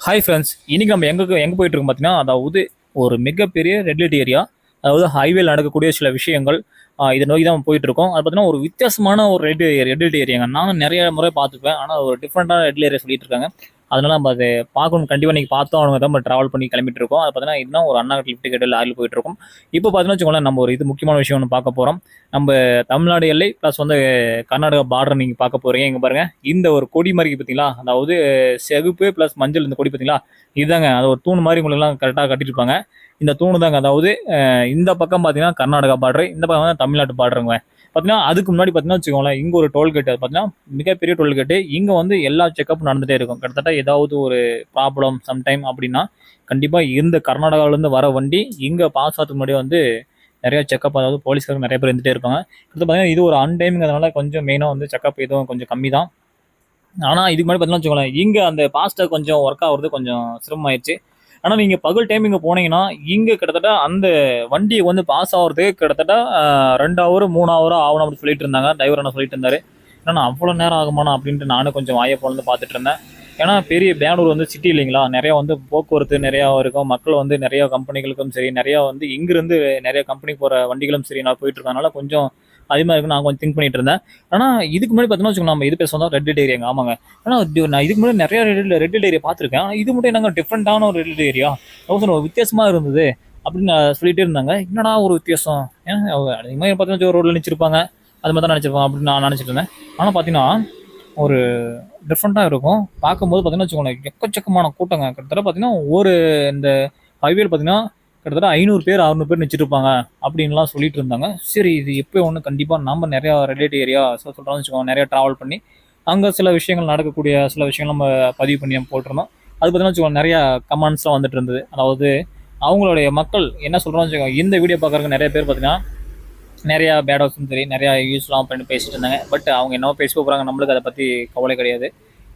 Hi friends இன்னைக்கு நம்ம எங்கே எங்கே போயிட்டு இருக்கோம் பார்த்தீங்கன்னா அதாவது ஒரு மிகப்பெரிய ரெட்லைட் ஏரியா அதாவது ஹைவேல நடக்கக்கூடிய சில விஷயங்கள் இதை நோக்கி தான் போயிட்டு இருக்கோம் அது பார்த்தீங்கன்னா ஒரு வித்தியாசமான ஒரு ரெட் ரெட்லைட் ஏரியாங்க நானும் நிறைய முறை பார்த்துப்பேன் ஆனால் ஒரு டிஃப்ரெண்டான ரெட்லைட் ஏரியா சொல்லிட்டு இருக்காங்க. அதனால நம்ம அதை பார்க்கணும். கண்டிப்பாக நீங்கள் பார்த்தோம் அவங்க தான் நம்ம ட்ராவல் பண்ணி கிளம்பிட்டு இருக்கோம் அது பார்த்தீங்கன்னா இதுனா ஒரு அண்ணா லிஃப்ட் கேட்டு லாரியில் போயிட்டு இருக்கோம் இப்போ பார்த்தீங்கன்னா வச்சுக்கோங்களேன் நம்ம ஒரு இது முக்கியமான விஷயம் ஒன்று பார்க்க போகிறோம் நம்ம தமிழ்நாடு எல்லை ப்ளஸ் வந்து கர்நாடகா பார்டர் நீங்கள் பார்க்க போகிறீங்க இங்கே பாருங்கள் இந்த ஒரு கொடி மாதிரி பார்த்தீங்களா அதாவது செகுப்பு ப்ளஸ் மஞ்சள் இந்த கொடி பார்த்தீங்களா இதுதாங்க அது ஒரு தூண் மாதிரி உங்களுக்குலாம் கரெக்டாக கட்டியிருப்பாங்க இந்த தூணு தாங்க அதாவது இந்த பக்கம் பார்த்தீங்கன்னா கர்நாடகா பார்டர் இந்த பக்கம் வந்து தமிழ்நாட்டு பார்டருங்க பார்த்தீங்கன்னா அதுக்கு முன்னாடி பார்த்தீங்கன்னா வச்சுக்கோங்களேன் இங்கே ஒரு டோல்கேட் பார்த்தீங்கன்னா மிகப்பெரிய டோல்கேட்டு இங்கே வந்து எல்லா செக்கப்பும் நடந்துகிட்டே இருக்கும். கிட்டத்தட்ட ஏதாவது ஒரு ப்ராப்ளம் சம்டைம் அப்படின்னா கண்டிப்பாக இந்த கர்நாடகாவிலேருந்து வர வண்டி இங்கே பாஸ் ஆகிறதுக்கு முன்னாடி வந்து நிறைய செக்கப் அதாவது போலீஸ்காரங்க நிறைய பேர் இருந்துகிட்டே இருப்பாங்க. கிட்ட பார்த்தீங்கன்னா இது ஒரு அன்டைம்ங்கிறதுனால கொஞ்சம் மெயினாக வந்து செக்கப் எதுவும் கொஞ்சம் கம்மி தான் ஆனால் இதுக்கு முன்னாடி பார்த்தீங்கன்னா வச்சுக்கோங்களேன் இங்கே அந்த பாஸ்ட்டாக கொஞ்சம் ஒர்க் ஆகுறது கொஞ்சம் சிரமமாயிடுச்சு ஆனால் நீங்கள் பகல் டைம் இங்கே போனீங்கன்னா இங்கே கிட்டத்தட்ட அந்த வண்டியை வந்து பாஸ் ஆகிறதுக்கு கிட்டத்தட்ட ரெண்டு ஹவர் மூணு ஹவர் ஆகணும் அப்படின்னு சொல்லிட்டு இருந்தாங்க. டிரைவர் என்ன சொல்லிட்டு இருந்தாரு ஏன்னா அவ்வளோ நேரம் ஆகுமாண்ணா? அப்படின்ட்டு நானும் கொஞ்சம் வாயை பொழுது பார்த்துட்டு இருந்தேன். ஏன்னா பெரிய பெங்களூர் வந்து சிட்டி இல்லைங்களா? நிறையா வந்து போக்குவரத்து நிறையா இருக்கும். மக்கள் வந்து நிறையா கம்பெனிகளுக்கும் சரி நிறையா வந்து இங்கிருந்து நிறைய கம்பெனி போகிற வண்டிகளும் சரி நான் போயிட்டு இருக்கனால கொஞ்சம் அதிகமாக இருக்குன்னு நான் கொஞ்சம் திங்க் பண்ணிட்டு இருந்தேன். ஆனால் இதுக்கு முன்னாடி பார்த்தீங்கன்னா வச்சுக்கோங்க நம்ம இது பேசுவோம் ரெட் ஏரியாங்க ஆமாங்க. ஆனால் நான் இதுக்கு முன்னாடி நிறைய ரெட் ரெட் ஏரியா பார்த்துருக்கேன். ஆனால் இது மட்டும் என்னங்க டிஃப்ரெண்ட்டான ஒரு ரெட் ஏரியா தௌசண்ட் ஒரு வித்தியாசமாக இருந்தது அப்படின்னு நான் சொல்லிட்டே இருந்தாங்க. என்னடா ஒரு வித்தியாசம்? ஏன்னா அதிகமாக பார்த்தீங்கன்னா ரோட்டில் நினச்சிருப்பாங்க. அது மாதிரி தான் நினச்சிருப்பாங்க அப்படின்னு நான் நினச்சிட்டு இருந்தேன். ஆனால் பார்த்தீங்கன்னா ஒரு டிஃப்ரெண்ட்டாக இருக்கும். பார்க்கும்போது பார்த்தீங்கன்னா வச்சுக்கோங்களேன் எக்கச்சக்கமான கூட்டங்க. கிட்டத்தட்ட பார்த்தீங்கன்னா ஒரு இந்த ஹைவேல பார்த்தீங்கன்னா கிட்டத்தட்ட ஐநூறு பேர் அறுநூறு பேர் நிச்சிருப்பாங்க அப்படின்லாம் சொல்லிட்டு இருந்தாங்க. சரி இது எப்போ ஒன்று கண்டிப்பாக நம்ம நிறையா ரிலேட்டிவ் ஏரியா சொல்கிறோம்னு வச்சுக்கோங்க நிறையா ட்ராவல் பண்ணி அங்கே சில விஷயங்கள் நடக்கக்கூடிய சில விஷயங்கள் நம்ம பதிவு பண்ணி நம்ம போட்டிருந்தோம். அது பார்த்தீங்கன்னா வச்சுக்கோங்க நிறையா கமெண்ட்ஸ்லாம் வந்துட்டு இருந்தது. அதாவது அவங்களுடைய மக்கள் என்ன சொல்கிறோம்னு வச்சுக்கோங்க இந்த வீடியோ பார்க்குறவங்க நிறைய பேர் பார்த்தீங்கன்னா நிறையா பேட் ஹவுஸும் சரி நிறையா யூஸ்லாம் பண்ணி பேசிட்டு இருந்தாங்க. பட் அவங்க என்னவோ பேச போகிறாங்க நம்மளுக்கு அதை பற்றி கவலை கிடையாது.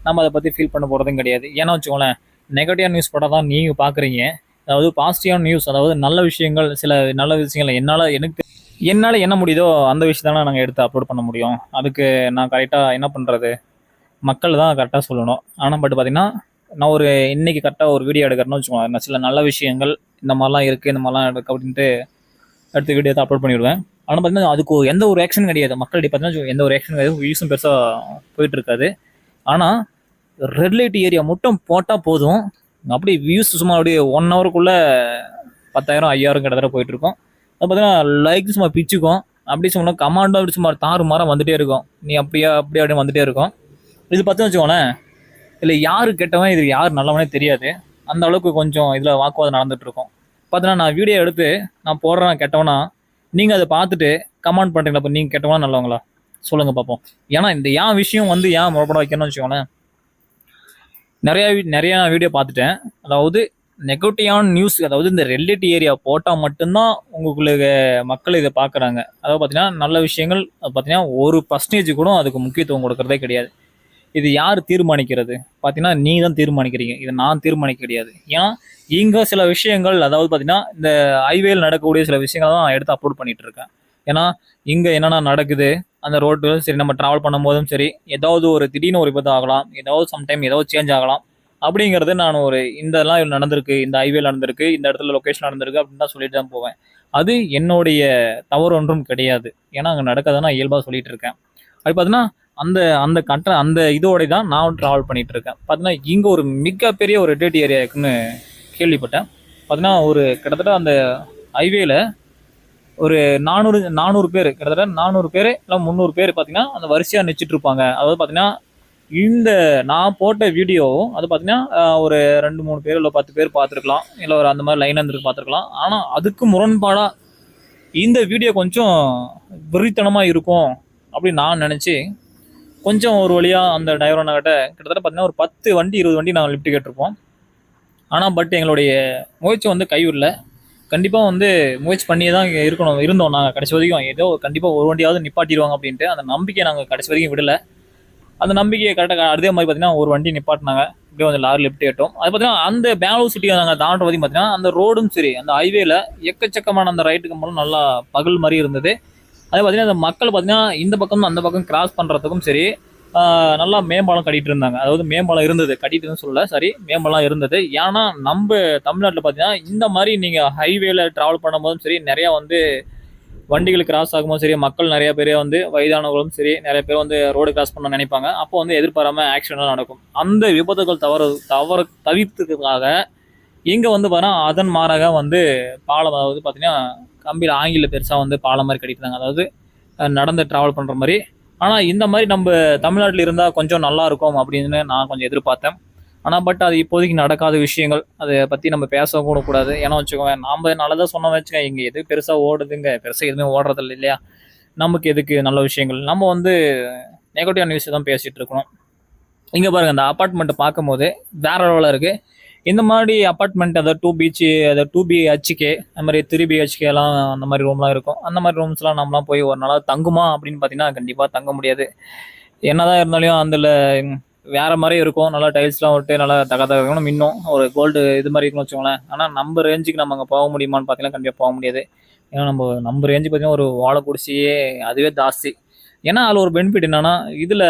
நம்ம அதை பற்றி ஃபீல் பண்ண போகிறதும் கிடையாது. ஏன்னா வச்சுக்கோங்களேன் நெகட்டிவாக நியூஸ் படம் தான் நீங்கள் பார்க்குறீங்க அதாவது பாசிட்டிவான நியூஸ் அதாவது நல்ல விஷயங்கள் சில நல்ல விஷயங்கள் என்னால் எனக்கு என்னால் என்ன முடியுதோ அந்த விஷயத்தான் நாங்கள் எடுத்து அப்லோட் பண்ண முடியும். அதுக்கு நான் கரெக்டாக என்ன பண்ணுறது மக்கள் தான் கரெக்டாக சொல்லணும். ஆனால் பட் பார்த்திங்கன்னா நான் ஒரு இன்னைக்கு கரெக்டாக ஒரு வீடியோ எடுக்கிறேன்னு வச்சுக்கோங்க. நான் சில நல்ல விஷயங்கள் இந்த மாதிரிலாம் இருக்குது இந்த மாதிரிலாம் எடுக்க அப்படின்ட்டு எடுத்து வீடியோ அப்லோட் பண்ணிவிடுவேன் ஆனால் பார்த்தீங்கன்னா அதுக்கு எந்த ஒரு ஆக்ஷன் கிடையாது. மக்களிடையே பார்த்தீங்கன்னா எந்த ஒரு ஆக்ஷன் கிடையாது. யூஸும் பெருசாக போயிட்டு இருக்காது. ஆனால் ரெட் லைட் ஏரியா மட்டும் போட்டால் போதும். அப்படியே வியூஸ் சும்மா அப்படியே ஒன் ஹவருக்குள்ளே பத்தாயிரம் ஐயாயிரம் கிட்டத்தட்ட போயிட்டு இருக்கும் அது பார்த்தீங்கன்னா லைக் சும்மா பிச்சுக்கும். அப்படி சொன்னால் கமாண்டும் அப்படி சும்மா தாறு மாறம் வந்துட்டே இருக்கும். நீ அப்படியா அப்படியே அப்படியே வந்துட்டே இருக்கும். இது பார்த்து வச்சுக்கோங்களேன் இதில் யார் கெட்டவன் இது யார் நல்லவனே தெரியாது. அந்த அளவுக்கு கொஞ்சம் இதில் வாக்குவாதம் நடந்துட்டு இருக்கும் பார்த்தீங்கன்னா நான் வீடியோ எடுத்து நான் போடுறேன் கெட்டவனா நீங்கள் அதை பார்த்துட்டு கமெண்ட் பண்ணுறீங்களா அப்போ நீங்கள் கெட்டவனா நல்லவங்களா? சொல்லுங்கள் பார்ப்போம் ஏன்னா இந்த ஏன் விஷயம் வந்து ஏன் முறைப்பட வைக்கணும்னு வச்சுக்கோங்களேன் நிறையா வீ- நிறையா வீடியோ பார்த்துட்டேன். அதாவது நெகட்டிவான நியூஸ் அதாவது இந்த ரெல்லட் ஏரியா போட்டால் மட்டும்தான் உங்களுக்கு மக்கள் இதை பார்க்குறாங்க. அதாவது பார்த்தீங்கன்னா நல்ல விஷயங்கள் பார்த்தீங்கன்னா ஒரு பர்சன்டேஜ் கூட அதுக்கு முக்கியத்துவம் கொடுக்கறதே கிடையாது. இது யார் தீர்மானிக்கிறது? பார்த்தீங்கன்னா நீ தான் தீர்மானிக்கிறீங்க. இதை நான் தீர்மானிக்க கிடையாது. ஏன்னா இங்கே சில விஷயங்கள் அதாவது பார்த்தீங்கன்னா இந்த ஹைவேயில் நடக்கக்கூடிய சில விஷயங்கள் தான் நான் எடுத்து அப்லோட் பண்ணிகிட்டு இருக்கேன். ஏன்னா இங்கே என்னென்ன நடக்குது அந்த ரோட்டு சரி நம்ம ட்ராவல் பண்ணும்போதும் சரி ஏதாவது ஒரு திடீர்னு ஒரு விபத்து ஆகலாம் ஏதாவது சம்டைம் ஏதாவது சேஞ்ச் ஆகலாம் அப்படிங்கிறது நான் ஒரு இந்த இதெல்லாம் நடந்திருக்கு இந்த ஹைவே நடந்திருக்கு இந்த இடத்துல லொக்கேஷன் நடந்திருக்கு அப்படின்னு தான் சொல்லிட்டு தான் போவேன். அது என்னுடைய தவறு ஒன்றும் கிடையாது. ஏன்னா அங்கே நடக்காத நான் இயல்பாக சொல்லிட்டு இருக்கேன். அது பார்த்தீங்கன்னா அந்த அந்த கட்ட அந்த இதோட தான் நான் ட்ராவல் பண்ணிட்டு இருக்கேன். பார்த்தீங்கன்னா இங்கே ஒரு மிகப்பெரிய ஒரு டேட் ஏரியா இருக்குன்னு கேள்விப்பட்டேன். பார்த்தீங்கன்னா ஒரு கிட்டத்தட்ட அந்த ஹைவேல ஒரு நானூறு நானூறு பேர் கிட்டத்தட்ட நானூறு பேர் இல்லை முந்நூறு பேர் பார்த்தீங்கன்னா அந்த வரிசையாக நிச்சிட்டு இருப்பாங்க அதாவது பார்த்தீங்கன்னா இந்த நான் போட்ட வீடியோ அது பார்த்தீங்கன்னா ஒரு ரெண்டு மூணு பேர் இல்லை பத்து பேர் பார்த்துருக்கலாம் இல்லை ஒரு அந்த மாதிரி லைன் வந்துருக்கு பார்த்துருக்கலாம் ஆனால் அதுக்கு முரண்பாடாக இந்த வீடியோ கொஞ்சம் விரித்தனமாக இருக்கும் அப்படின்னு நான் நினச்சி கொஞ்சம் ஒரு வழியாக அந்த டிரைவர் கிட்ட கிட்டத்தட்ட பார்த்தீங்கன்னா ஒரு பத்து வண்டி இருபது வண்டி நாங்கள் லிஃப்ட் கேட்டிருப்போம். ஆனால் பட் எங்களுடைய முயற்சி வந்து கைவிடல. கண்டிப்பாக வந்து முயற்சி பண்ணியே தான் இருக்கணும் இருந்தோம் நாங்கள் கடைசி வரைக்கும். ஏதோ கண்டிப்பாக ஒரு வண்டியாவது நிப்பாட்டிடுவாங்க அப்படின்ட்டு அந்த நம்பிக்கையை நாங்கள் கடைசி வரைக்கும் விடலை. அந்த நம்பிக்கையை கரெக்டாக அதே மாதிரி பார்த்தீங்கன்னா ஒரு வண்டி நிப்பாட்டினாங்க. இப்படியே வந்து லாரி லிஃப்ட் ஏட்டோம் அது பார்த்தீங்கன்னா அந்த பெங்களூர் சிட்டியை நாங்கள் தாண்ட வரைக்கும் பார்த்தீங்கன்னா அந்த ரோடும் சரி அந்த ஹைவேல எக்கச்சக்கமான அந்த ரைட்டுக்கு கம்பெல்லாம் நல்லா பகல் மாதிரி இருந்தது. அதே பார்த்தீங்கன்னா அந்த மக்கள் பார்த்தீங்கன்னா இந்த பக்கம் அந்த பக்கம் கிராஸ் பண்ணுறதுக்கும் சரி நல்லா மேம்பாலம் கட்டிட்டு இருந்தாங்க. அதாவது மேம்பாலம் இருந்தது. கட்டிட்டுன்னு சொல்லல சரி மேம்பாலம் இருந்தது. ஏன்னா நம்ம தமிழ்நாட்டில் பார்த்தீங்கன்னா இந்த மாதிரி நீங்கள் ஹைவேல ட்ராவல் பண்ணும்போதும் சரி நிறையா வந்து வண்டிகள் கிராஸ் ஆகும்போது சரி மக்கள் நிறைய பேர் வந்து வயதானவர்களும் சரி நிறைய பேர் வந்து ரோடு கிராஸ் பண்ண நினைப்பாங்க. அப்போ வந்து எதிர்பாராமல் ஆக்சிடென்ட் நடக்கும். அந்த விபத்துகள் தவறு தவறு தவிர்த்துக்காக இங்கே வந்து பார்த்தீங்கன்னா அதன் மாறாக வந்து பாலம் அதாவது பார்த்தீங்கன்னா கம்பியில் ஆங்கில பெருசாக வந்து பாலம் மாதிரி கட்டிட்டாங்க அதாவது நடந்து ட்ராவல் பண்ணுற மாதிரி ஆனால் இந்த மாதிரி நம்ம தமிழ்நாட்டில் இருந்தால் கொஞ்சம் நல்லா இருக்கும் அப்படின்னு நான் கொஞ்சம் எதிர்பார்த்தேன். ஆனால் பட் அது இப்போதைக்கு நடக்காத விஷயங்கள். அதை பற்றி நம்ம பேச கூட கூடாது. ஏன்னா வச்சுக்கோங்க நாம் நல்லதாக சொன்னோம் வச்சுக்கோங்க இங்கே எது பெருசாக ஓடுதுங்க பெருசாக எதுவுமே ஓடுறதில்ல இல்லையா? நமக்கு எதுக்கு நல்ல விஷயங்கள்? நம்ம வந்து நெகட்டிவான நியூஸ் தான் பேசிகிட்டு இருக்கணும். இங்கே பாருங்கள் அந்த அப்பார்ட்மெண்ட்டை பார்க்கும்போது வேற லெவலில் இருக்குது இந்த மாதிரி அப்பார்ட்மெண்ட் அதாவது டூ பிஹெச் அதாவது டூ பிஹெச்கே அந்த மாதிரி த்ரீ பிஹெச்கே எல்லாம் அந்த மாதிரி ரூம்லாம் இருக்கும். அந்த மாதிரி ரூம்ஸ்லாம் நம்மலாம் போய் ஒரு நாளாக தங்குமா அப்படின்னு பார்த்தீங்கன்னா கண்டிப்பாக தங்க முடியாது. என்னதான் இருந்தாலும் அதில் வேற மாதிரி இருக்கும். நல்லா டைல்ஸ்லாம் விட்டு நல்லா தக இருக்கணும் இன்னும் ஒரு கோல்டு இது மாதிரி இருக்குன்னு வச்சுக்கோங்களேன். ஆனால் நம்ம ரேஞ்சுக்கு நம்ம அங்கே போக முடியுமான்னு பார்த்தீங்கன்னா கண்டிப்பாக போக முடியாது. ஏன்னா நம்ம நம்ம ரேஞ்சு பார்த்தீங்கன்னா ஒரு வாழை குடிசையே அதுவே ஜாஸ்தி. ஏன்னா அதில் ஒரு பெனிஃபிட் என்னன்னா இதில்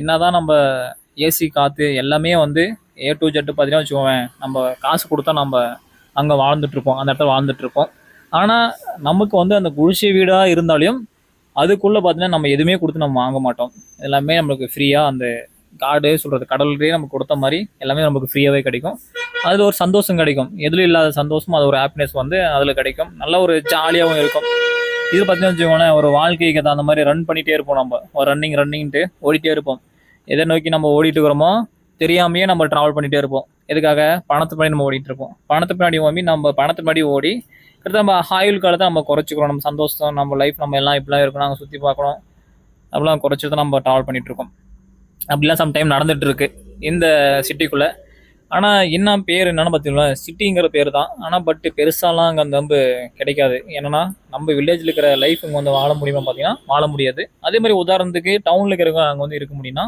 என்ன தான் நம்ம ஏசி காற்று எல்லாமே வந்து ஏ டு ஜெட்டு பார்த்தீங்கன்னா வச்சுக்கோவேன் நம்ம காசு கொடுத்தா நம்ம அங்கே வாழ்ந்துட்டுருப்போம் அந்த இடத்துல வாழ்ந்துட்டுருப்போம். ஆனால் நமக்கு வந்து அந்த குடிசை வீடாக இருந்தாலும் அதுக்குள்ளே பார்த்தீங்கன்னா நம்ம எதுவுமே கொடுத்து நம்ம வாங்க மாட்டோம். எல்லாமே நம்மளுக்கு ஃப்ரீயாக அந்த காடு சொல்கிறது கடல்லே நமக்கு கொடுத்த மாதிரி எல்லாமே நமக்கு ஃப்ரீயாகவே கிடைக்கும். அதில் ஒரு சந்தோஷம் கிடைக்கும். எதுலையும் இல்லாத சந்தோஷம் அது ஒரு ஹாப்பினஸ் வந்து அதில் கிடைக்கும். நல்ல ஒரு ஜாலியாகவும் இருக்கும். இது பார்த்தீங்கன்னா வச்சுக்கோங்களேன் ஒரு வாழ்க்கைக்கு அந்த மாதிரி ரன் பண்ணிகிட்டே இருப்போம் நம்ம. ஒரு ரன்னிங் ரன்னிங்ட்டு ஓடிட்டே இருப்போம். எதை நோக்கி நம்ம ஓடிட்டு இருக்கிறோமோ தெரியாமையே நம்ம ட்ராவல் பண்ணிகிட்டே இருப்போம். எதுக்காக? பணத்து பின்னாடி நம்ம ஓடிட்டு இருப்போம். பணத்து பின்னாடி ஓடி நம்ம பணத்து பின்னாடி ஓடி கிட்ட நம்ம ஆயுள் காலத்தை நம்ம குறைச்சிக்கிறோம். நம்ம சந்தோஷம் நம்ம லைஃப் நம்ம எல்லாம் இப்படிலாம் இருக்கணும் நாங்கள் சுற்றி பார்க்கணும் அப்படிலாம் குறைச்சி தான் நம்ம ட்ராவல் பண்ணிகிட்ருக்கோம் அப்படிலாம் சம்டைம் நடந்துகிட்ருக்கு இந்த சிட்டிக்குள்ளே ஆனால் என்ன பேர் என்னென்னு பார்த்தீங்கன்னா சிட்டிங்கிற பேர் தான். ஆனால் பட் பெருசாலாம் அங்கே அந்த வந்து கிடைக்காது. என்னென்னா நம்ம வில்லேஜில் இருக்கிற லைஃப் இங்கே வந்து வாழ முடியுமா பார்த்தீங்கன்னா வாழ முடியாது. அதே மாதிரி உதாரணத்துக்கு டவுனில் இருக்கிறவங்க அங்கே வந்து இருக்க முடியும்னா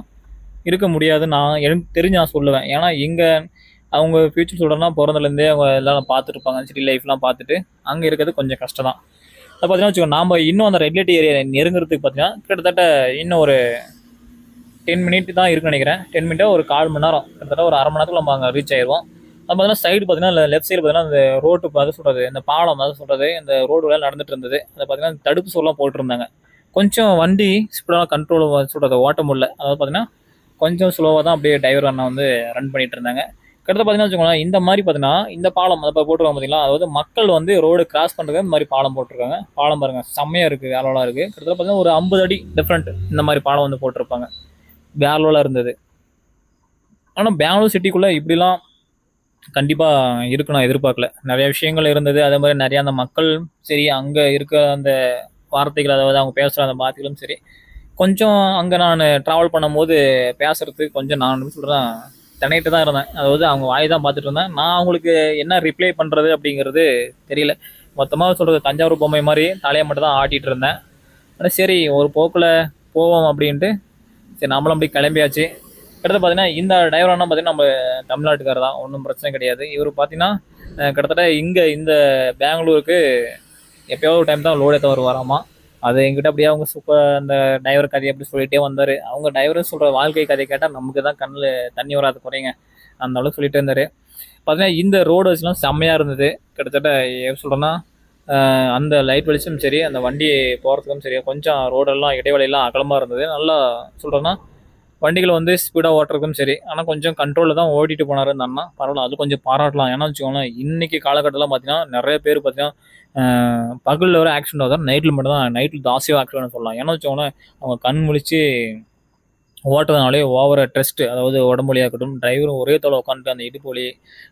இருக்க முடியாது நான் எனக்கு தெரிஞ்சு நான் சொல்லுவேன். ஏன்னா இங்கே அவங்க ஃப்யூச்சர் சொல்கிறனா பிறந்தலேருந்தே அவங்க எல்லாம் பார்த்துருப்பாங்க சிட்டி லைஃப்லாம் பார்த்துட்டு அங்கே இருக்கிறது கொஞ்சம் கஷ்டம் தான் அதை பார்த்தீங்கன்னா வச்சுக்கோ நாம் இன்னும் அந்த ரெகுலேட் ஏரியா நெருங்குறதுக்கு பார்த்தீங்கன்னா கிட்டத்தட்ட இன்னும் ஒரு டென் மினிட் தான் இருக்குன்னு நினைக்கிறேன். டென் மினிட்டாக ஒரு கால் மணி நேரம். கிட்டத்தட்ட ஒரு அரை மணி நேரத்துக்கு நம்ம அங்கே ரீச் ஆயிடுவோம் அது பார்த்தீங்கன்னா சைடு பார்த்தீங்கன்னா லெஃப்ட் சைடு பார்த்தீங்கன்னா அந்த ரோட்டு பார்த்து சொல்கிறது இந்த பாலம் அதாவது சொல்கிறது இந்த ரோடு வேலை நடந்துட்டு இருந்தது. அதை பார்த்தீங்கன்னா தடுப்பு சோலாம் போட்டிருந்தாங்க. கொஞ்சம் வண்டி ஸ்பீடாக கண்ட்ரோல் சொல்கிறது ஓட்ட முடியல. அதாவது பார்த்தீங்கன்னா கொஞ்சம் ஸ்லோவாக தான் அப்படியே டிரைவர் அண்ணா வந்து ரன் பண்ணிட்டு இருந்தாங்க. கிட்டத்தட்ட பார்த்தீங்கன்னா வச்சுக்கோங்களேன் இந்த மாதிரி பார்த்தீங்கன்னா இந்த பாலம் அதை போட்டிருக்காங்க பார்த்தீங்களா அதாவது மக்கள் வந்து ரோடு கிராஸ் பண்ணுறதுக்கு இந்த மாதிரி பாலம் போட்டிருக்காங்க. பாலம் பாருங்கள் செம்மையாக இருக்குது வேலோலாக இருக்குது கிட்டத்தட்ட பார்த்தீங்கன்னா ஒரு ஐம்பது அடி டிஃப்ரெண்ட் இந்த மாதிரி பாலம் வந்து போட்டிருப்பாங்க. வேலோலாக இருந்தது. ஆனால் பெங்களூர் சிட்டிக்குள்ளே இப்படிலாம் கண்டிப்பாக இருக்கு நான் எதிர்பார்க்கல. நிறைய விஷயங்கள் இருந்தது. அதே மாதிரி நிறையா அந்த மக்கள் சரி அங்கே இருக்க அந்த வார்த்தைகள் அதாவது அவங்க பேசுகிற அந்த வார்த்தைகளும் சரி கொஞ்சம் அங்கே நான் ட்ராவல் பண்ணும்போது பேசுறதுக்கு கொஞ்சம் நான் சொல்கிறேன் திணையிட்டு தான் இருந்தேன். அதாவது அவங்க வாய் தான் பார்த்துட்டு இருந்தேன். நான் அவங்களுக்கு என்ன ரிப்ளை பண்ணுறது அப்படிங்கிறது தெரியல. மொத்தமாக சொல்கிறது தஞ்சாவூர் பொம்மை மாதிரி தலையை மட்டும் தான் ஆட்டிகிட்டு இருந்தேன். ஆனால் சரி ஒரு போக்கில் போவோம் அப்படின்ட்டு சரி நம்மளும் அப்படி கிளம்பியாச்சு. கிட்டத்தட்ட பார்த்தீங்கன்னா இந்த டிரைவரானா பார்த்தீங்கன்னா நம்ம தமிழ்நாட்டுக்காரர் தான். ஒன்றும் பிரச்சனை கிடையாது. இவர் பார்த்தீங்கன்னா கிட்டத்தட்ட இங்கே இந்த பெங்களூருக்கு எப்பயாவது ஒரு டைம் தான் லோடு ஏற்ற வருவாராமா. அது எங்கிட்ட அப்படியே அவங்க சூப்பர் அந்த டிரைவர் கதையை அப்படி சொல்லிகிட்டே வந்தார். அவங்க டிரைவரும் சொல்கிற வாழ்க்கை கதையை கேட்டால் நமக்கு தான் கண்ணில் தண்ணி வராது குறைங்க. அந்த அளவுக்கு சொல்லிட்டு இருந்தார். பார்த்தீங்கன்னா இந்த ரோடு வச்சுலாம் செம்மையாக இருந்தது. கிட்டத்தட்ட எப்படி சொல்கிறேன்னா அந்த லைட் வெளிச்சம் சரி அந்த வண்டி போகிறதுக்கும் சரி கொஞ்சம் ரோடெல்லாம் இடைவெளியெல்லாம் அகலமாக இருந்தது. நல்லா சொல்கிறேன்னா வண்டிகள் வந்து ஸ்பீடாக ஓட்டுறதுக்கும் சரி ஆனால் கொஞ்சம் கண்ட்ரோலில் தான் ஓட்டிட்டு போனார் அந்த அண்ணா. பரவாயில்ல அது கொஞ்சம் பாராட்டலாம். ஏன்னா வச்சுக்கோங்களேன் இன்றைக்கி காலகட்டத்தில் பார்த்தீங்கன்னா நிறைய பேர் பார்த்தீங்கன்னா பகலில் வர ஆக்சிடென்ட் ஆகுது நைட்டில் மட்டும் தான் நைட்டில் ஜாஸ்தியாக ஆக்சிடென்ட் சொல்லலாம். ஏன்னா வச்சுக்கோங்களேன் அவங்க கண் முழிச்சு ஓட்டுறதுனாலே ஓவர ட்ரெஸ்ட்டு அதாவது உடம்புலியாக இருக்கட்டும் டிரைவரும் ஒரே தோலை உட்காந்துட்டு அந்த இடுப்பு வலி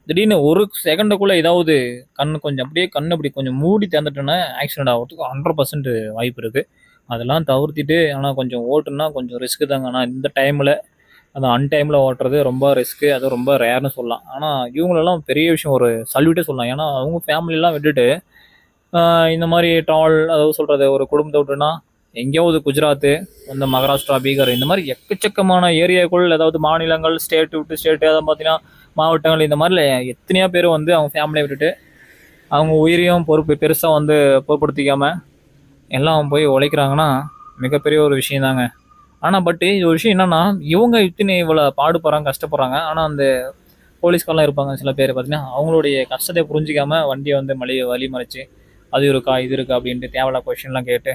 திடீர்னு ஒரு செகண்டுக்குள்ளே ஏதாவது கண் கொஞ்சம் அப்படியே கண் அப்படி கொஞ்சம் மூடி திறந்துட்டோன்னா ஆக்சிடென்ட் ஆகிறதுக்கு ஹண்ட்ரட் பர்சன்ட் வாய்ப்பு இருக்குது அதெல்லாம் தவிர்த்திட்டு ஆனால் கொஞ்சம் ஓட்டுனா கொஞ்சம் ரிஸ்க்கு தாங்க. ஆனால் இந்த டைமில் அந்த அன்டைமில் ஓட்டுறது ரொம்ப ரிஸ்க்கு அது ரொம்ப ரேர்னு சொல்லலாம். ஆனால் இவங்களெல்லாம் பெரிய விஷயம் ஒரு சல்யூட்டே சொல்லலாம். ஏன்னா அவங்க ஃபேமிலியெலாம் விட்டுட்டு இந்த மாதிரி டால் அதாவது சொல்கிறது ஒரு குடும்பத்தை விட்டுனா எங்கேயாவது குஜராத்து இந்த மகாராஷ்டிரா பீகார் இந்த மாதிரி எக்கச்சக்கமான ஏரியாக்குள் ஏதாவது மாநிலங்கள் ஸ்டேட்டு விட்டு ஸ்டேட்டு அதாவது பார்த்தீங்கன்னா மாவட்டங்கள் இந்த மாதிரி எத்தனையோ பேர் வந்து அவங்க ஃபேமிலியை விட்டுட்டு அவங்க உயிரையும் பொறுப்பு பெருசாக வந்து பொருட்படுத்திக்காமல் எல்லாம் போய் உழைக்கிறாங்கன்னா மிகப்பெரிய ஒரு விஷயந்தாங்க ஆனால் பட் ஒரு விஷயம் என்னென்னா இவங்க இத்தனை இவ்வளோ பாடுபடுறாங்க கஷ்டப்படுறாங்க ஆனால் அந்த போலீஸ்காரெலாம் இருப்பாங்க சில பேர் பார்த்தீங்கன்னா அவங்களுடைய கஷ்டத்தை புரிஞ்சிக்காமல் வண்டியை வந்து மலி வழி மறைச்சு அது இருக்கா இது இருக்கா அப்படின்ட்டு தேவையில்ல கொஷின்லாம் கேட்டு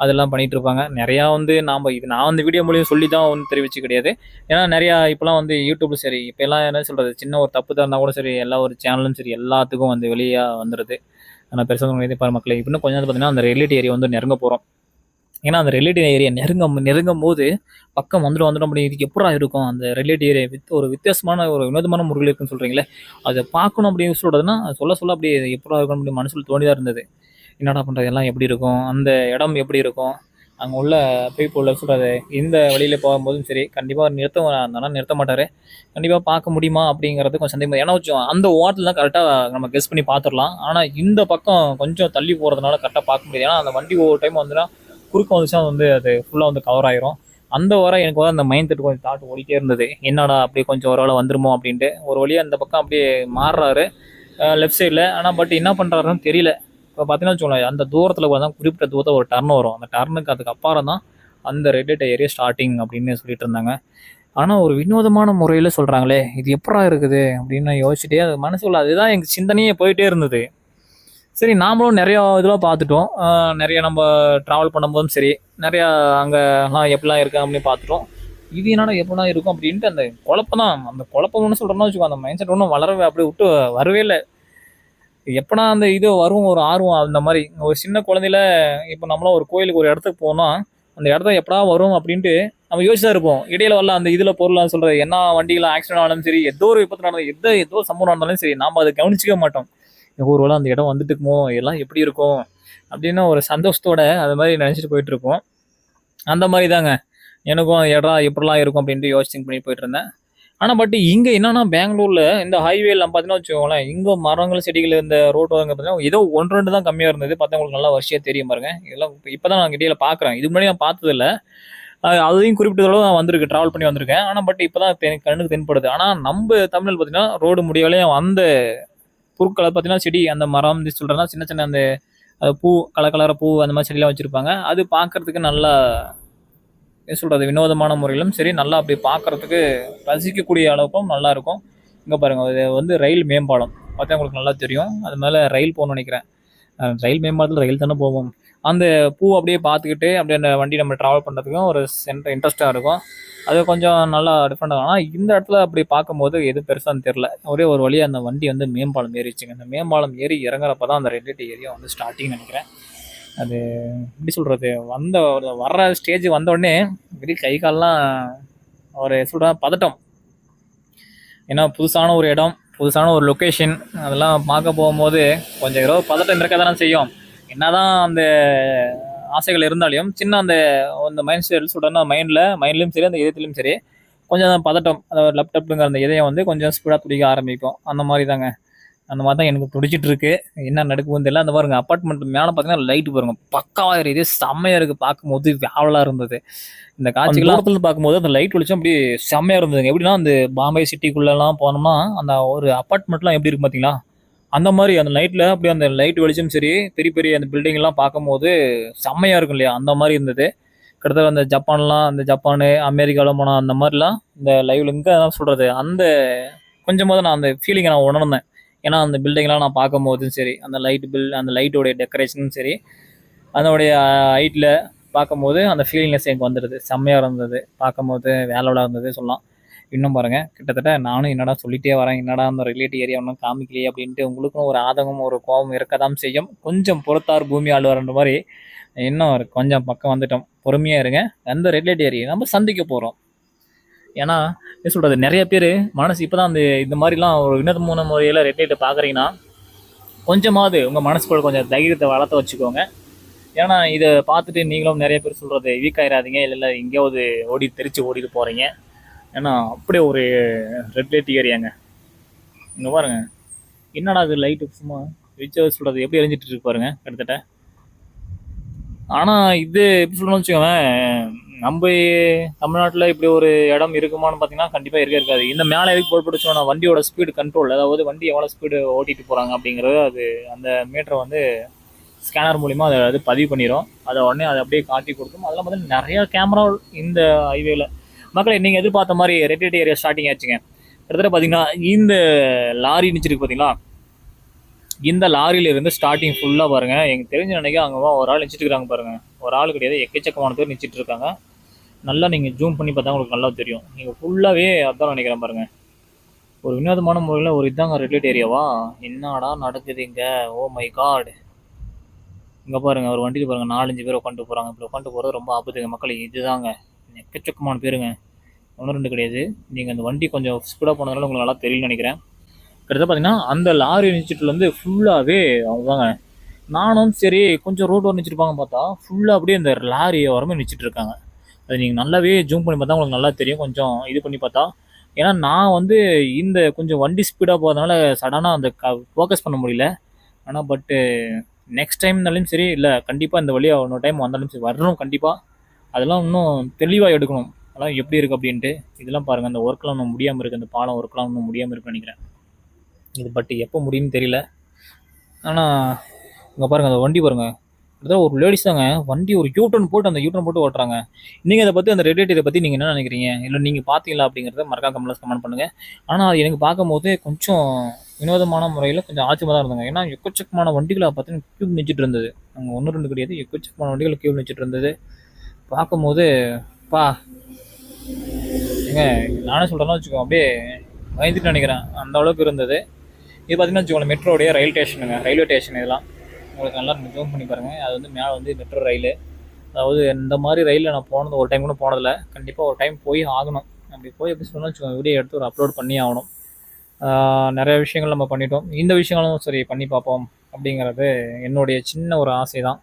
அதெல்லாம் பண்ணிகிட்டு இருப்பாங்க நிறையா வந்து நாம் இது நான் வந்து வீடியோ மூலியம் சொல்லி தான் வந்து தெரிவிச்சு கிடையாது. ஏன்னா நிறையா இப்போலாம் வந்து யூடியூப்ல சரி இப்போல்லாம் என்ன சொல்கிறது சின்ன ஒரு தப்பு தான் இருந்தால் கூட சரி எல்லா ஒரு சேனலும் சரி எல்லாத்துக்கும் வந்து வெளியே வந்துடுது ஆனால் பெருசாக பாரு மக்களை. இன்னும் கொஞ்சம் வந்து பார்த்தீங்கன்னா அந்த ரிலேட்டிவ் ஏரியா வந்து நெருங்க போகிறோம் ஏன்னா அந்த ரிலேட்டிவ் ஏரியா நெருங்க நெருங்கும் போது பக்கம் வந்துடும் வந்துடும் அப்படி இதுக்கு எப்படா இருக்கும்? அந்த ரிலேட்டிவ் ஏரியா வித் ஒரு வித்தியாசமான ஒரு வினோதமான முறையில் இருக்குன்னு சொல்கிறீங்களே அதை பார்க்கணும் அப்படின்னு சொல்கிறதுனா சொல்ல சொல்ல அப்படியே எப்படா இருக்கும் அப்படி மனசில் தோணிதான் இருந்தது. என்னடா பண்ணுறது எல்லாம் எப்படி இருக்கும்? அந்த இடம் எப்படி இருக்கும்? அங்கே உள்ள பீப்புள் சொல்கிறது இந்த வழியில் போகும்போதும் சரி கண்டிப்பாக நிறுத்த இருந்தாலும் நிறுத்த மாட்டார். கண்டிப்பாக பார்க்க முடியுமா அப்படிங்கிறது கொஞ்சம் சந்தேகம் ஏன்னா கொஞ்சம் அந்த ஓரத்தில் தான் கரெக்டாக நம்ம கெஸ் பண்ணி பார்த்துடலாம். ஆனால் இந்த பக்கம் கொஞ்சம் தள்ளி போகிறதுனால கரெக்டாக பார்க்க முடியாது. ஏன்னா அந்த வண்டி ஒவ்வொரு டைம் வந்துன்னா குறுக்க வந்துச்சுன்னா வந்து அது ஃபுல்லாக வந்து கவர் ஆயிரும். அந்த வர எனக்கு வந்து அந்த மைண்ட் செட் கொஞ்சம் தாட் ஓடிட்டே இருந்தது. என்னடா அப்படியே கொஞ்சம் ஒரு வேளை வந்துருமோ அப்படின்ட்டு. ஒரு வழியாக அந்த பக்கம் அப்படியே மாறுறாரு. லெஃப்ட் சைடில் ஆனால் பட் என்ன பண்ணுறாருன்னு தெரியல. இப்போ பார்த்தீங்கன்னா வச்சுக்கோங்களேன் அந்த தூரத்தில் பார்த்தா குறிப்பிட்ட தூரத்தில் ஒரு டர்ன் வரும். அந்த டர்னுக்கு அதுக்கு அப்புறம் தான் அந்த ரெட் ஏரியா ஸ்டார்டிங் அப்படின்னு சொல்லிட்டு இருந்தாங்க. ஆனால் ஒரு வினோதமான முறையில் சொல்கிறாங்களே இது எப்படா இருக்குது அப்படின்னு யோசிச்சுட்டே அது மனசுக்குள்ள அதுதான் எங்கள் சிந்தனையே போயிட்டே இருந்தது. சரி நாமளும் நிறையா இதெல்லாம் பார்த்துட்டோம். நிறையா நிறைய நம்ம ட்ராவல் பண்ணும்போதும் சரி நிறையா அங்கெல்லாம் எப்படிலாம் இருக்கு அப்படின்னு பார்த்துட்டோம். இது என்னடா எப்படிலாம் இருக்கும் அப்படின்ட்டு அந்த குழப்பம் தான். அந்த குழப்பம் ஒன்று சொல்கிறோம்னு வச்சுக்கோ அந்த மைண்ட் செட் ஒன்றும் வளரவே அப்படியே விட்டு வரவே இல்லை. எப்படா அந்த இது வரும் ஒரு ஆர்வம் அந்த மாதிரி. ஒரு சின்ன குழந்தையில இப்போ நம்மளாம் ஒரு கோயிலுக்கு ஒரு இடத்துக்கு போனால் அந்த இடத்த எப்படா வரும் அப்படின்ட்டு நம்ம யோசிச்சா இருப்போம். இடையில வரல அந்த இதில் பொருளாக சொல்கிறது என்ன வண்டியில் ஆக்சிடென்ட் ஆனாலும் சரி ஏதோ ஒரு விபத்து நடந்தாலும் எதோ ஏதோ சம்பவம் நடந்தாலும் சரி நாம் அதை கவனிச்சிக்க மாட்டோம். ஊர்வலம் அந்த இடம் வந்துட்டுக்குமோ? எல்லாம் எப்படி இருக்கும்? அப்படின்னு ஒரு சந்தோஷத்தோட அது மாதிரி நினச்சிட்டு போயிட்டுருக்கோம் அந்த மாதிரி தாங்க எனக்கும் இடம் எப்படிலாம் இருக்கும் அப்படின்ட்டு யோசிச்சு பண்ணி போயிட்டு இருந்தேன். ஆனால் பட் இங்கே என்னன்னா பெங்களூரில் இந்த ஹைவேலாம் பார்த்தீங்கன்னா வச்சுக்கோங்களேன் இங்கே மரங்கள் செடிகள் இந்த ரோடு வாங்க பார்த்தீங்கன்னா ஏதோ ஒன்று ரெண்டு தான் கம்மியாக இருந்தது. பார்த்தா உங்களுக்கு நல்லா வருஷம் தெரியும் பாருங்க. இதெல்லாம் இப்போ தான் நான் இடையில பார்க்குறேன் இது முன்னாடி நான் பார்த்ததில்ல. அதையும் குறிப்பிட்ட தடவை நான் வந்திருக்கு ட்ராவல் பண்ணி வந்திருக்கேன். ஆனால் பட் இப்போ தான் கண்ணுக்கு தென்படுது. ஆனால் நம்ம தமிழில் பார்த்தீங்கன்னா ரோடு முடியலையும் அந்த பொருட்களை பார்த்தீங்கன்னா செடி அந்த மரம் சொல்கிறேன்னா சின்ன சின்ன அந்த பூ கலர் கலர பூ அந்த மாதிரி செடியெல்லாம் வச்சுருப்பாங்க. அது பார்க்கறதுக்கு நல்லா என்ன சொல்கிறது வினோதமான முறையிலும் சரி நல்லா அப்படி பார்க்கறதுக்கு ரசிக்கக்கூடிய அளவுக்கும் நல்லாயிருக்கும் இங்கே பாருங்கள் இது வந்து ரயில் மேம்பாலம். பார்த்தா உங்களுக்கு நல்லா தெரியும். அது மேலே ரயில் போகணும்னு நினைக்கிறேன். ரயில் மேம்பாலத்தில் ரயில் தானே போவோம் அந்த பூ அப்படியே பார்த்துக்கிட்டு அப்படியே அந்த வண்டி நம்ம ட்ராவல் பண்ணுறதுக்கும் ஒரு சென்ட் இன்ட்ரெஸ்ட்டாக இருக்கும். அது கொஞ்சம் நல்லா டிஃப்ரெண்ட் ஆனால் இந்த இடத்துல அப்படி பார்க்கும்போது எதுவும் பெருசான்னு தெரில ஒரே ஒரு வழியாக அந்த வண்டி வந்து மேம்பாலம் ஏறிச்சுங்க அந்த மேம்பாலம் ஏறி இறங்குறப்ப தான் அந்த ரெண்டு ஏரியா வந்து ஸ்டார்டிங் நினைக்கிறேன். அது எப்படி சொல்கிறது வந்த வர்ற ஸ்டேஜ் வந்தோடனே இப்படி கை கால்லாம் ஒரு சொல்கிற பதட்டம். ஏன்னா புதுசான ஒரு இடம் புதுசான ஒரு லொக்கேஷன் அதெல்லாம் பார்க்க போகும்போது கொஞ்சம் ஏதோ பதட்டம் இருக்க தானே செய்யும். என்னதான் அந்த ஆசைகள் இருந்தாலும் சின்ன அந்த அந்த மைண்ட் செட் சொல்கிறேன்னா மைண்டில் மைண்ட்லேயும் சரி அந்த இதயத்துலையும் சரி கொஞ்சம் பதட்டம் அந்த லேப்டாப்புங்கிற அந்த இதயம் வந்து கொஞ்சம் ஸ்பீடாக துடிக்க ஆரம்பிக்கும். அந்த மாதிரி தாங்க அந்த மாதிரி தான் எனக்கு துடிச்சிட்டு இருக்கு என்ன நடக்குதுன்னு தெரியல. அந்த பாருங்க அப்பார்ட்மெண்ட் மேலே பார்த்தீங்கன்னா லைட் பாருங்க. பக்காவா எரியுது செம்மையா இருக்கு பார்க்கும்போது வேவலா இருந்தது. இந்த காட்சிகள் பார்க்கும்போது அந்த லைட் வெளிச்சம் அப்படி செம்மையா இருந்ததுங்க. எப்படின்னா அந்த பாம்பே சிட்டிக்குள்ளெல்லாம் போனோம்னா அந்த ஒரு அப்பார்ட்மெண்ட்லாம் எப்படி இருக்கு பார்த்தீங்களா அந்த மாதிரி அந்த நைட்டில் அப்படி அந்த லைட் வெளிச்சம் சரி பெரிய பெரிய அந்த பில்டிங்லாம் பார்க்கும்போது செம்மையாக இருக்கும் இல்லையா? அந்த மாதிரி இருந்தது. கிட்டத்தட்ட அந்த ஜப்பான்லாம் அந்த ஜப்பானு அமெரிக்காவில் போனால் அந்த மாதிரிலாம் இந்த லைவில் இங்கே அதான் சொல்கிறது அந்த கொஞ்சமாவது நான் அந்த ஃபீலிங்கை நான் உணர்ந்தேன். ஏன்னா அந்த பில்டிங்லாம் நான் பார்க்கும்போதும் சரி அந்த லைட் பில் அந்த லைட்டோடைய டெக்கரேஷனும் சரி அதனுடைய ஹைட்டில் பார்க்கும்போது அந்த ஃபீலிங்னஸ் எனக்கு வந்துடுது. செம்மையாக இருந்தது. பார்க்கும்போது வேலையோட இருந்தது சொல்லலாம். இன்னும் பாருங்கள் கிட்டத்தட்ட நானும் என்னடா சொல்லிட்டே வரேன் என்னடா அந்த ரிலேட்டிவ் ஏரியா ஒன்றும் காமிக்கலையே அப்படின்ட்டு உங்களுக்கும் ஒரு ஆதங்கம் ஒரு கோபம் இருக்கதான் செய்யும். கொஞ்சம் பொறுத்தார் பூமி ஆளுவார்ன்ற மாதிரி இன்னும் கொஞ்சம் பக்கம் வந்துட்டோம். பொறுமையாக இருங்க. அந்த ரிலேட்டிவ் ஏரியா நம்ம சந்திக்க போகிறோம் ஏன்னா என்ன சொல்கிறது நிறைய பேர் மனசு இப்போ தான் அந்த இந்த மாதிரிலாம் ஒரு வினோதமான முறையில் ரிலேட்டிவ் பார்க்குறீங்கன்னா கொஞ்சமாவது உங்கள் மனசுக்குள்ள கொஞ்சம் தைரியத்தை வளர்த்து வச்சுக்கோங்க. ஏன்னா இதை பார்த்துட்டு நீங்களும் நிறைய பேர் சொல்கிறது வீக் ஆயிடாதீங்க இல்லை இல்லை எங்கேயாவது ஓடி தெரிச்சு ஓடிட்டு போகிறீங்க ஏன்னா அப்படியே ஒரு ரெட் லைட் ஏரியாங்க. இங்கே பாருங்க. என்னடா அது லைட்டு சும்மா விச்ச சொல்கிறது எப்படி எரிஞ்சிட்டு இருக்கு பாருங்க கிட்டத்தட்ட. ஆனால் இது எப்படி சொல்லணும்னு வச்சுக்கோங்களேன் நம்ம தமிழ்நாட்டில் இப்படி ஒரு இடம் இருக்குமான்னு பார்த்தீங்கன்னா கண்டிப்பாக இருக்க இருக்காது. இந்த மேலே எதுக்கு போட்டு வண்டியோட ஸ்பீடு கண்ட்ரோல் அதாவது வண்டி எவ்வளோ ஸ்பீடு ஓட்டிட்டு போகிறாங்க அப்படிங்கிறது அது அந்த மீட்டரை வந்து ஸ்கேனர் மூலிமா அதை அது பதிவு பண்ணிடும் அதை உடனே அதை அப்படியே காட்டி கொடுக்கும். அதெல்லாம் பார்த்தீங்கன்னா நிறையா கேமரா இந்த ஹைவேல மக்களை நீங்கள் எதிர்பார்த்த மாதிரி ரெட் ஏரியா ஸ்டார்டிங் ஆச்சுங்க. கிட்டத்தட்ட பார்த்தீங்கன்னா இந்த லாரி நிச்சிருக்கு பார்த்தீங்களா இந்த லாரியில இருந்து ஸ்டார்டிங் ஃபுல்லாக பாருங்கள் எனக்கு தெரிஞ்ச நினைக்க அங்கே ஒரு ஆள் நிச்சிட்டு இருக்காங்க ஒரு ஆள் கிடையாது எக்கச்சக்கமான பேர் நிச்சிட்டு இருக்காங்க. நல்லா நீங்கள் ஜூம் பண்ணி பார்த்தா உங்களுக்கு நல்லா தெரியும். நீங்கள் ஃபுல்லாகவே அதான் நினைக்கிறேன் பாருங்கள் ஒரு வினோதமான முறையில் ஒரு இதாங்க ரெட்லைட் ஏரியாவா என்னடா நடக்குது இங்கே? ஓ oh மை காட் இங்கே பாருங்கள் ஒரு வண்டியில் பாருங்க நாலஞ்சு பேர் உட்காந்து போகிறாங்க இப்படி உட்காந்து போகிறது ரொம்ப ஆபத்துங்க. மக்கள் இதுதாங்க. எக்கச்சக்கமான பேருங்க. ஒன்று ரெண்டு கிடையாது. நீங்கள் அந்த வண்டி கொஞ்சம் ஸ்பீடாக போனதுனால உங்களுக்கு நல்லா தெரியும்னு நினைக்கிறேன். கிட்டத்தட்ட பார்த்தீங்கன்னா அந்த லாரி இன்ஸ்டியூட்லேருந்து ஃபுல்லாகவே அவங்க நானும் சரி கொஞ்சம் ரோடு வர நிச்சிருப்பாங்க பார்த்தா ஃபுல்லாக அப்படியே அந்த லாரி வரமே நினச்சிட்டு இருக்காங்க. அது நீங்கள் நல்லாவே ஜூம் பண்ணி பார்த்தா உங்களுக்கு நல்லா தெரியும். கொஞ்சம் இது பண்ணி பார்த்தா. ஏன்னா நான் வந்து இந்த கொஞ்சம் வண்டி ஸ்பீடாக போகிறதுனால சடனாக அந்த க ஃபோக்கஸ் பண்ண முடியல. ஆனால் பட்டு நெக்ஸ்ட் டைம்னாலும் சரி இல்லை கண்டிப்பாக இந்த வழியாக இன்னொரு டைம் வந்தாலும் சரி வரணும் கண்டிப்பாக அதெல்லாம் இன்னும் தெளிவாக எடுக்கணும். அதெல்லாம் எப்படி இருக்குது அப்படின்ட்டு இதெல்லாம் பாருங்கள் அந்த ஒர்க்லாம் இன்னும் முடியாமல் இருக்குது அந்த பாலம் ஒர்க்லாம் இன்னும் முடியாமல் இருக்குன்னு நினைக்கிறேன். இது பட் எப்போ முடியும்னு தெரியல. ஆனால் இங்கே பாருங்கள் அந்த வண்டி பாருங்கள் அதான் ஒரு லேடிஸ் தாங்க வண்டி ஒரு யூட்டன் போட்டு அந்த யூட்டன் போட்டு ஓட்டுறாங்க. நீங்கள் அதை பற்றி அந்த ரெடியேட்டரை பற்றி நீங்கள் என்ன நினைக்கிறீங்க? இல்லை நீங்கள் பார்த்தீங்களா அப்படிங்கிறத மறக்காம கமெண்ட்ஸ் கமெண்ட் பண்ணுங்கள் ஆனால் அது எனக்கு பார்க்கும்போது கொஞ்சம் வினோதமான முறையில் கொஞ்சம் ஆச்சரியமாக தான் இருந்தாங்க ஏன்னா எக்கச்சக்கமான வண்டிகளை பார்த்தீங்கன்னா கியூப் நிச்சிட்டு இருந்தது. அங்கே ஒன்று ரெண்டு கிடையாது. எக்கச்சக்கமான வண்டிகள் கியூப் நிச்சிட்டு இருந்தது. பார்க்கும்போது பா ஏங்க நானே சொல்கிறேன்னா வச்சுக்கோ அப்படியே பயந்துட்டு நினைக்கிறேன். அந்த அளவுக்கு இருந்தது. இது பார்த்தீங்கன்னா வச்சுக்கோங்க மெட்ரோடைய ரயில் ஸ்டேஷனுங்க ரயில்வே ஸ்டேஷன் இதெல்லாம். உங்களுக்கு நல்லா ஜூம் பண்ணி பாருங்கள் அது வந்து மேலே வந்து மெட்ரோ ரயில் அதாவது இந்த மாதிரி ரயிலில் நான் போனது ஒரு டைம் கூட போனதில்லை. கண்டிப்பாக ஒரு டைம் போய் ஆகணும். அப்படி போய் எப்படி சொன்னால் வச்சுக்கோங்க வீடியோ எடுத்து ஒரு அப்லோட் பண்ணி ஆகணும். நிறைய விஷயங்கள் நம்ம பண்ணிட்டோம். இந்த விஷயங்களும் சரி பண்ணி பார்ப்போம் அப்படிங்கிறது என்னுடைய சின்ன ஒரு ஆசை தான்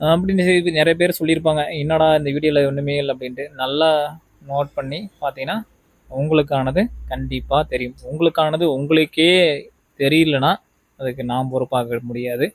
அப்படின்னு சொல்லி நிறைய பேர் சொல்லியிருப்பாங்க. என்னடா இந்த வீடியோவில் ஒன்றுமே இல்லை அப்படின்ட்டு. நல்லா நோட் பண்ணி பார்த்தீங்கன்னா உங்களுக்கானது கண்டிப்பாக தெரியும். உங்களுக்கானது உங்களுக்கே தெரியலனா அதுக்கு நாம் பொறுப்பாக முடியாது.